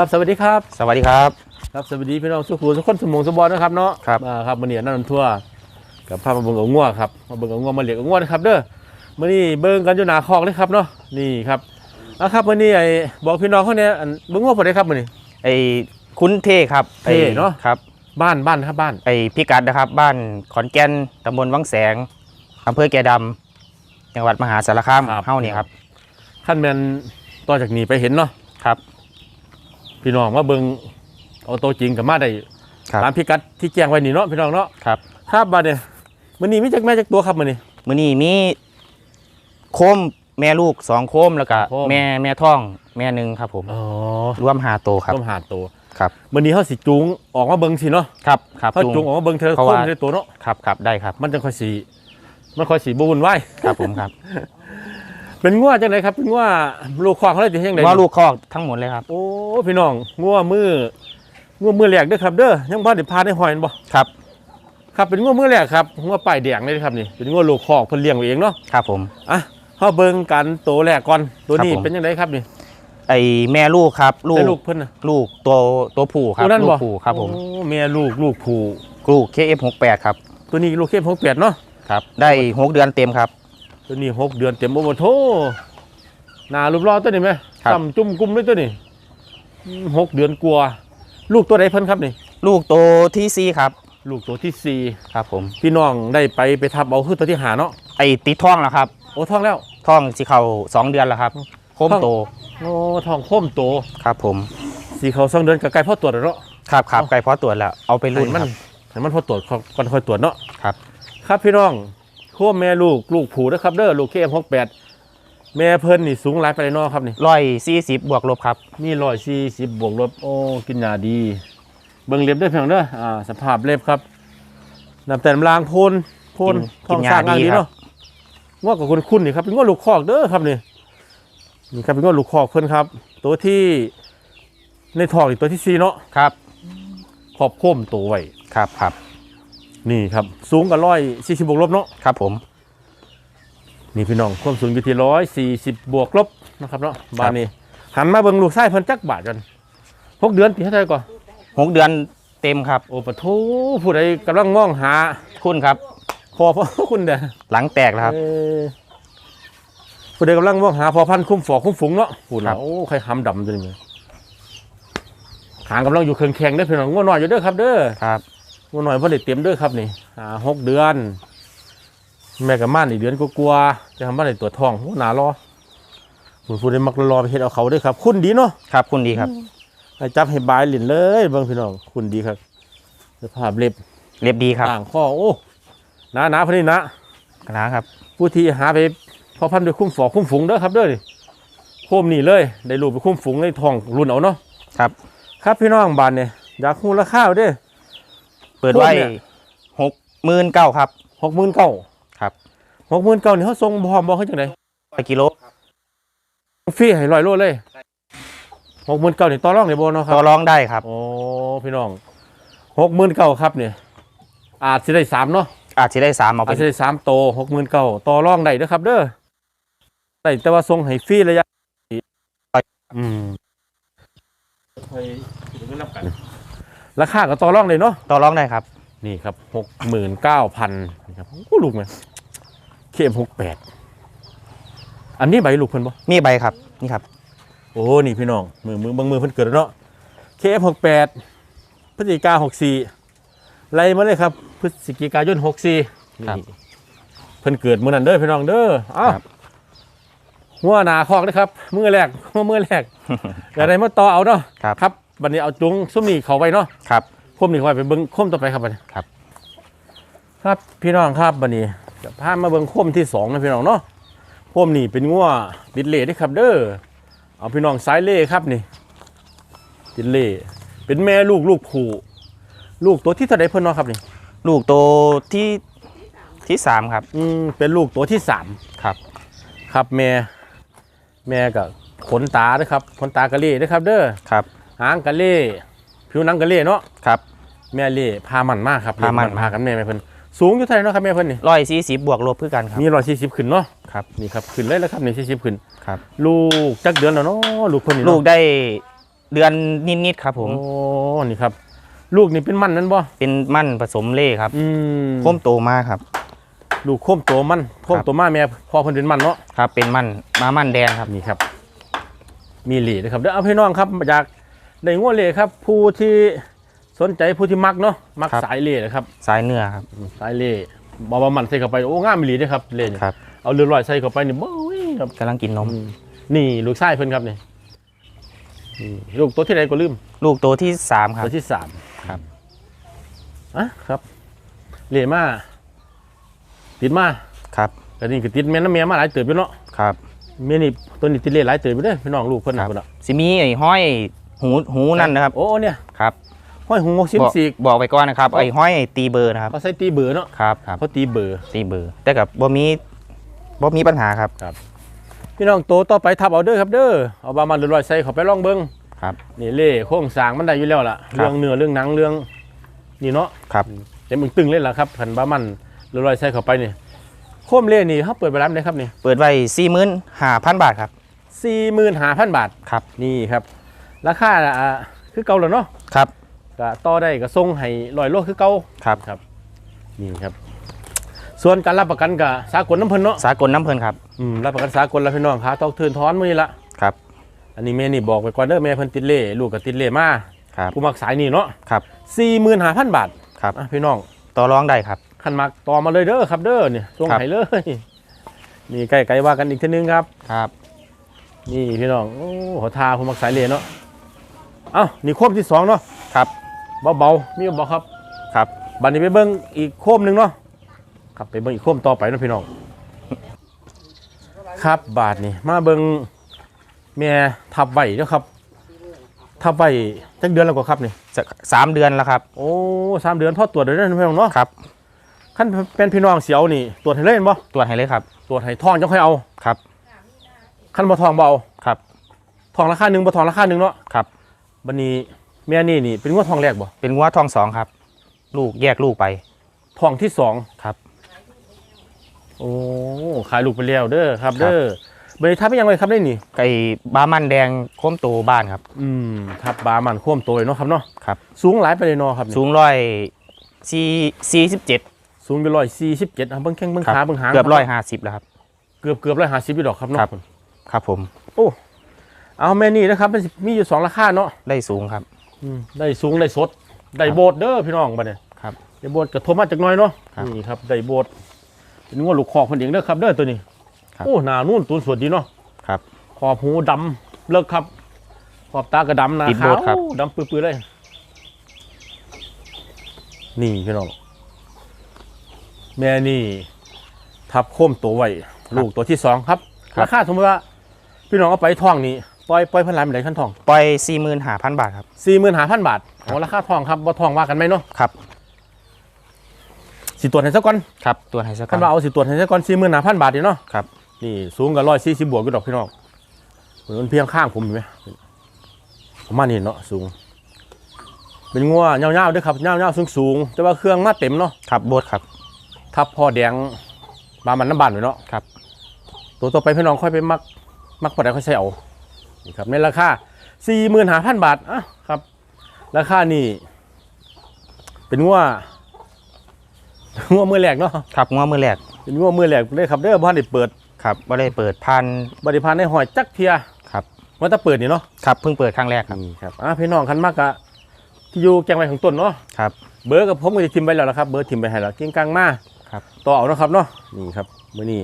ครับสวัสดีครับ สวัสดีครับ ครับสวัสดีพี่น้องสุขุมสุขคนสมองสมบอลนะครับเนาะครับมาครับมันนี่นั่นำทั่วกับพามาเบิ่งเอาง่วครับมาเบิ่งเอาง่วมาเลี้ยงเอาง่วนะครับเด้อมื่อนี้เบิ่งกันอยู่หนาคอกเลยครับเนาะนี่ครับอะครับมื่อนี้ไอ้บอกพี่น้องเขาเนี่ยอันเบิ่งง่วพอได้ครับมื่อนี้ ไอ้คุ้นเท่ครับเท่เนอะ ครับ บ้านบ้านครับบ้านไอ้พิกัดนะครับ บ้านขอนแก่นตำบลวังแสงอำเภอแก่ดำจังหวัดมหาสารคามเฮ้านี่ครับ ขั้นแมนต่อจากนี้ไปเห็นเนาะครับ พี่น้องว่าเบิ่งเอาตัวจริงกับมาได้ครับตามพิกัดที่แจ้งไว้นี่เนาะพี่น้องเนาะครับครับบ้านเนี่ยมื่อนี้มีจักแม่จักตัวครับมื่อนี้มื้อนี้มีโคมแม่ลูกสองโคมแล้วก็โคม แม่แม่ท้อง แม่หนึ่งครับผม อ๋อรวมหาโตวครับ ต้องหาตัวครับมื่อนี้เขาสิจูงออกมาเบิ่งสิเนาะครับครับเขาลุงจูงออกมาเบิ่งเธอเพราะคว่า นเธอตัวเนาะครับครับได้ครับ มันจะค่อยสีมันค่อยสีบุญไหวาย ครับผมครับ เป็นงัวจังไดครับเป็นงัวลูกควางเขาได้ที่ยังไงว่าลูกคอกทั้งหมดเลยครับ โอ้พี่น้องงัวมืองัวมือแหลกเด้อครับ เด้อยังพ่อได้พาได้หอยนั่นบ่ครับ ครับเป็นงัวมือแหลกครับงัวป้ายแดงเลยครับนี่เป็นงัวลูกคอกเพิ่นเลี้ยงไว้เองเนาะครับผมอะเฮาเบิ่งกันโตวแรกก่อนตัวนี้ครับผมเป็นยังไงครับนี่ไอ้แม่ลูกครับ ลูกได้ลูกเพิ่นน่ะลูกตัวตัวผู้ครับตัวนั้นลูบ่กผู้ครับผมโอ้แม่ลูกลูกผู้ลูก KF68 ครับตัวนี้ลูกเข้มหกแปดเนาะครับ ได้หกเดือนเต็มครับ ตัวนี้หกเดือนเต็มโอ้โหโทหน้ารูปรอตัวนี้ไหมครับจำจุ่มกุ้มเลยตัวนี้อืมหกเดือนกลัวาลูกตัวไหนเพิ่นครับนี่ ลูกโตที่ซีครับ ลูกตัวที่สี่ครับผม พี่น้องได้ไปไปทับเอาคือตัวที่หาเนาะไอ้ติดท้องแล้วครับโอ้ท้องแล้วท้องสิเขาสองเดือนแล้วครับโคมโตโอ้ท้องโค้มโตครับผม สีเขาสองเดือนกับไก่พ่อตรวจแล้วเนาะ ครับครับเอาไก่เพาะตรวจแล้วเอาไปให้รุ่นมันครับให้มันพ่อตรวจก่อนค่อยตรวจเนาะครับ ครับพี่น้อง โค้มแม่ลูกลูกผูนะครับเด้อลูกเคเอ็มหกแปดแม่เพิ่นนี่สูงหลายไปเลยเนาะครับนี่ร้อยสี่สิบบวกลบครับ มีร้อยสี่สิบบวกลบโอ้กินยาดี เบิ่งเล็บด้วยเพียงเด้ออ่าสภาพเล็บครับน้ำแต่น้ำลางโพนโพนกินท้องกินยาสร้างงานดีดีครับ เนาะว่ากับคุณคุณนี่ครับเป็นง้อลูกคอกเด้อครับนี่นี่ครับเป็นง้อลูกคอกเพิ่นครับ ตัวที่ในท้องอีกตัวที่สี่เนาะครับขอบโค้มตัวไว้ครับครับ นี่ครับ สูงกับร้อยสี่สิบบวกลบเนาะครับผม นี่พี่น้องความสูงอยู่ที่ร้อยสี่สิบบวกลบนะครับเนาะบ้านนี้ หันมาเบิ่งลูกไส้เพิ่นจักบาทกันหกเดือนปีเท่าไหร่ก่อนหกเดือนเต็มครับ โอ้ปะโทผู้ใดกำลังมองหาคุณครับพอพอคุณเด้อหลังแตกแล้วครับเอ่อผู้ใดกำลังมองหาพอพันธุ์คุ้มฝอคุ้มฝูงเนาะพูดครันะบโอ้ใครหำดำจังเลยหางกำลังอยู่เครื่องแข็งเด้อพี่น้องงัวหน่อยอยู่เด้อครับ เด้อครับ งัวหน่อยพอได้เตรียมเด้อครับนี่อ่าหกเดือน แม่กับม่านอีกเดือนก็กลัวๆจะทำบ้านในตัวจทองหัวหนารอผู้ผู้ใดมักรอไปเฮ็ดเอาเขาเด้อครับ คุณดีเนาะครับคุณดีครับให้จับให้บายหลินเลยเบิ่งพี่น้องคุณดีครับสภาพเล็บเรียบดีครับต่างข้อโอ้หนาหนาพอดีนะ นะครับ ผู้ที่หาไปพอพันธุ์ด้วยคุ้มฝอคุ้มฝูงเด้อครับเด้อนี่โคมนี่เลย ได้รูปไปคุ้มฝูงในทองรุ่นเอาเนาะครับ ครับพี่น้องบานเนี่ยอยากคูราคาเด้อ เปิดไว้คุณเนี่ยหกหมื่นเก้าครับหกหมื่นเก้าครับหกหมื่นเก้านี่เขาส่งพร้อมบอกเขาจังไดไปกิโลฟรีให้ร้อยโลเลยหกหมื่นเก้านี่ต่อรองในโบเนาะครัต่อบรองได้ครับโอ้พี่น้องหกหมื่นเก้าครับเนี่ยอาจจะได้สามเนาะอาจจะได้สามเอาอาไปจจะได้สามโตหกหมื่นเก้าต่อรองได้เด้อครับ เด้อได้แต่ว่าส่งให้ฟรีระยะอืม ราคาก็ต่อรองเลยเนาะต่อรองได้ครับ นี่ครับหกหมื่นเก้าพันนี่ครับโอ้ลูกไหมเคมหกแปดอันนี้ใบลูกเพิ่นบ่มีใบครับนี่ครับ โอ้นี่พี่น้องมือมือบางมือเพิ่นเกิดแล้วเนาะเคฟหกแปดพฤศจิกาหกสี่ไล่มาเลยครับพฤศจิกายนหกสี่ครับ เพิ่นเกิดมื้อนั้นเด้อพี่น้องเด้ออ้าวครับหัวหนาคอกนะครับมือแรกหัวมือแรกอย่าได้มาต่อเอาเนาะครับครั บบัดนี้เอาจุงซุ้มนี่เขาไว้เนาะครับคมนี่เขาไว้ไปเบิ่งคมต่อไปครับบัดนี้ครับ ครับพี่น้องครับบัดนี้จะพามาเบิ่งคมที่สองนะพี่น้องเนาะคมนี่เป็นงัวดิดเล่เด้อครับ เด้อเอาพี่น้องสายเล่ครับนี่ดิดเล่เป็นแม่ลูกลูกผู้ลูกตัวที่เท่าใดเพิ่นเนาะครับนี่ลูกโตที่ที่สามครับ อืมเป็นลูกตัวที่สามครับ ครับแม่แม่กับขนตาเด้อครับขนตากะเล่เด้อครับ เด้อครับ หางกะเล่ผิวหนังกะเล่เนาะครับ แม่เล่พามันมากครับพามันพากันแม่แม่เพิ่นสูงอยู่เท่าไหร่เนาะครับแม่เพิ่นนี่ร้อยสี่สิบบวกลบเพื่อกันครับมีร้อยสี่สิบขึ้นเนาะครับนี่ครับขึ้นเลยแล้วครับนี่สี่สิบขึ้นครับลูกจักเดือนแล้วเนาะลูกคนนี้เนาะลูกได้เดือนนิดๆครับผมโอ้นี่ครับ ลูกนี่เป็นมันนั่นบ่เป็นมั่นผสมเล่ครับอืมโค้มโตมากครับลูกโค้มโตมันโค้มครับโตมาแม่พอเพิ่นเป็นมันเนาะครับเป็นมั่นมามั่นแดงครับนี่ครับมีเหลีนะครับเดี๋ยวเอาพี่น้องครับอยาก ได้งัวเหล่ครับ ผู้ที่สนใจผู้ที่มักเนาะมักครับ สายเหล่นะครับ สายเนื้อครับ สายเหล่บอบมันใส่เข้าไปโอ้งามมีหลีเด้อครับเหล่นี่ครับเอาเรือลอยใส่เข้าไปนี่เบ้ยครับกำลังกินนมอืมนี่ลูกชายเพิ่นครับนี่นี่ลูกตัวที่ไหนก็ลืมลูกโตที่สามครับ ตัวที่สามครับ อะครับเหล่มาติดมาครับแต่นี่ก็ติดแม่น้ำแม่มาหลายเติบอยู่เนาะ ครับแม่นี่ตัวนี้ติดเหล่หลายเติบอยู่เด้อพี่น้องลูกเพิ่นครัน่ะบเพิ่นน่ะ สิมีไอ้ห้อย หูหูนั่นนะครับ โอ้เนี่ยครับห้อยหูหกสิบบอกสี่บอกไปก่อนนะครับไอ้ห้อยตีเบอร์นะครับเขาใส่ตีเบอร์เนาะครับครับเขาตีเบอร์ตีเบอร์แต่กับบ่มีบ่มีปัญหาครับพี่น้องโตต่อไปทับเอาเด้อครับเด้อเอาบามันเรือลอยใส่เข้าไปลองเบิ่งครับนี่เล่โค้งสร้างมันได้อยู่แล้วล่ะครับเรื่องเนื้อเรื่องหนังเรื่องนี่เนาะครับเต็มตึงๆเลยล่ะครับขันบามันเรือลอยใส่เข้าไปนี่โค้มเล่นี่เขาเปิดไปร้านได้ครับนี่เปิดไว้สี่หมื่นห้าพันบาทครับสี่หมื่นห้าพันบาทครับนี่ครับ ราคาอ่าคือเก่าแล้วเนาะครับก็ต่อได้ก็ส่งให้ลอยโลคือเก่าครับครับนี่ครับ ส่วนการรับประกันกับสากลน้ำเพิ่นเนาะสากลน้ำเพลินครับอืมรับประกันสากลแล้วพี่น้องขาตอกเทือนท้อนมื้อนี้ละครับ อันนี้แม่นี่บอกไปก่อนเด้อแม่เพิ่นติดเล่ลูกก็ติดเล่มาครับผู้มักสายนี่เนาะครับ45,000บาทครับอะพี่น้องต่อรองได้ครับคันมักต่อมาเลยเด้อครับเด้อนี่ส่งครับให้เลยนี่ใกล้ๆว่ากันอีกทีนึงครับครับ นี่พี่น้องโอ้ขอทาผู้มักสายเล่เนาะ เอ้านี่โคมที่สองเนาะครับเบาๆมีบ่ครับครับบัดนี้ไปเบิ่งอีกโคมหนึงเนาะครับไปเบิ่งอีกโคมต่อไปเนาะพี่น้องครับบาทนี่มาเบิ่งแม่ทับไว้เนาะครับทับไว้จักเดือนแล้วก็ครับนี่สักสามเดือนแล้วครับ โอ้สามเดือนพอตรวจได้เด้อพี่น้องเนาะครับขั้นเป็นพี่น้องเสียวนี่ตรวจให้เล่นบ่ตรวจให้เลยครับตรวจให้ทองจังค่อยเอาครับขั้นบ่ทองบ่เอาครับทองราคาหนึ่งบ่ทองราคาหนึ่งเนาะครับ บัดนี้แม่นี่นี่เป็นงวดทองแรกบ่เป็นงัวทองสองครับ ลูกแยกลูกไปทองที่สองครับ โอ้ขายลูกไปแล้วเด้อครับครับเด้อบัดนี้ทับไปยังไงครับได้นี่ ไก่บามันแดงโค้มโตบ้านครับ อืมทับบามันโค้มโตยเนาะครับเนาะครับ สูงหลายไปเลยเนาะครับนี่สูงร้อยสี่สี่สิบเจ็ดสูงอยู่ร้อยสี่สิบเจ็ดเบิ่งแข้งเบิ่งครับขาเบิ่งหางเกือบร้อยห้าสิบแล้วครับ เกือบเกือบร้อยห้าสิบอยู่ดอกครับเนาะครับครับผม เอาแม่นี่นะครับมันสิมีอยู่สองราคาเนาะได้สูงครับ อืมได้สูงได้สดได้โบดเด้อพี่น้องบัดนี้ครับได้โบดกระทบมาจากหน้อยเนาะครับ นี่ครับได้โบดเป็นงวดลูกคอกคนเองเด้อครับเด้อตัวนี้ครับ โอ้หน้านุ่นตูนสวยดีเนาะครับ ขอบหูดำเลิกครับ ขอบตากระดำหนาติดขาโบวดครับดำปื้อๆเลย นี่พี่น้องแม่นี่ ทับโค้มตัวไว้ลูกตัวที่สองครับครับราคาสมมติว่า พี่น้องเอาไปท่องนี่ ปล่อยปล่อยพันล้านไปไหนขั้นทองปล่อยสี่หมื่นห้าพันบาทครับ สี่หมื่นห้าพันบาทโอ้ราคาทองครับว่าทองว่ากันไหมเนาะครับสิตรวจให้สักก่อนครับ ตัวให้สักคันว่าเอาสิตรวจให้สักก่อนสี่หมื่นห้าพันบาทนี่เนาะครับ นี่สูงกับร้อยสี่สิบบวกอยู่ดอกพี่น้องเหมือนมันเพียงข้างผมเห็นไหมผมมานี่เนาะสูง เป็นงัวเงาวๆด้วยครับเงาวๆสูงสูงๆแต่ว่าเครื่องมาเต็มเนาะ ครับโบดครับ ทับพ่อแดงบามันน้ำบานไว้เนาะครับ ตัวต่อไปพี่น้องค่อยไปมัก มักพอได้ค่อยใช้เอานี่ ครับในราคาสี่หมื่นห้าพันบาทอะครับ ราคานี่เป็นงัวงัวมือแหลกเนาะครับงัวมือแรกเป็นงัวมือแหลกเลยครับเด้อบ้านได้เปิดครับว่าได้เปิดพันบริพารในหอยจักเทียครับว่าถ้าเปิดนี่เนาะครับเพิ่งเปิดครั้งแรกครับนี่ครับอะพี่น้องคันมากอะที่อยู่แกงไว้ของต้นเนาะครับ เบอร์กับผมก็จะทิมไปแล้วละครับ เบอร์ทิมไปให้แล้วเก่งกลางมาครับ ต่อเอาเนาะครับเนาะนี่ครับมื้อนี้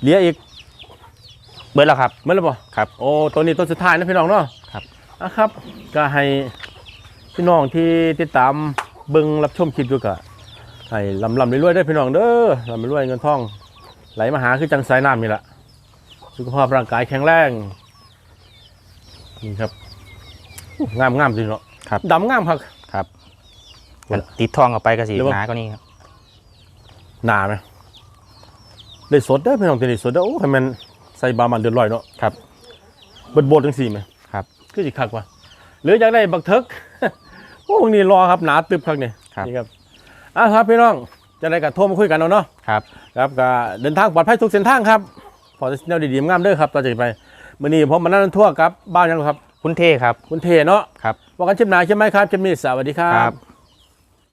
เหลืออีก เบิดแล้วครับเมื่อไรบ่ครับ โอ้ตัวนี้ตัวสุดท้ายนะพี่น้องเนาะครับอะครับ ก็ให้พี่น้องที่ติดตามเบิ่งรับชมคลิปอยู่ก็ให้ลำลำรวยๆได้อพี่น้องเด้อลำรวยเงินทอง ไหลมาหาคือจังสายน้ำนี่แหละสุขภาพร่างกายแข็งแรงนี่ครับอู้งามงามจริงเนาะครับดำงามครับครับติดทองออกไปก็สีหรือว่าหนาก็นี่ครับหนาไหมได้สดเด้อพี่น้องตัวนี้สดเด้อโอ้ให้มัน ใส่บามันเดือดร้อยเนาะครับเบิดโบดจังสี่ไหมครับคือสิคักว่ะหรืออยากได้บักเทิกโอ้พวกนี้รอครับหนาตึบคักเนี่ยครับ นี่ครับอะครับพี่น้องจะได้กับโทรมาคุยกันเอาเนาะครับครับก็เดินทางปลอดภัยทุกเส้นทางครับพอจะแนวดีๆงามเด้อครับต่อจากนี้ไปมื่อนี้ผมมานั่งทั่วครับบ้านยังครับ คุณเทครับ คุณเทเนาะครับว่ากันชิมนาใช่ไหมครับชิมนี่สวัสดีครัครับ บ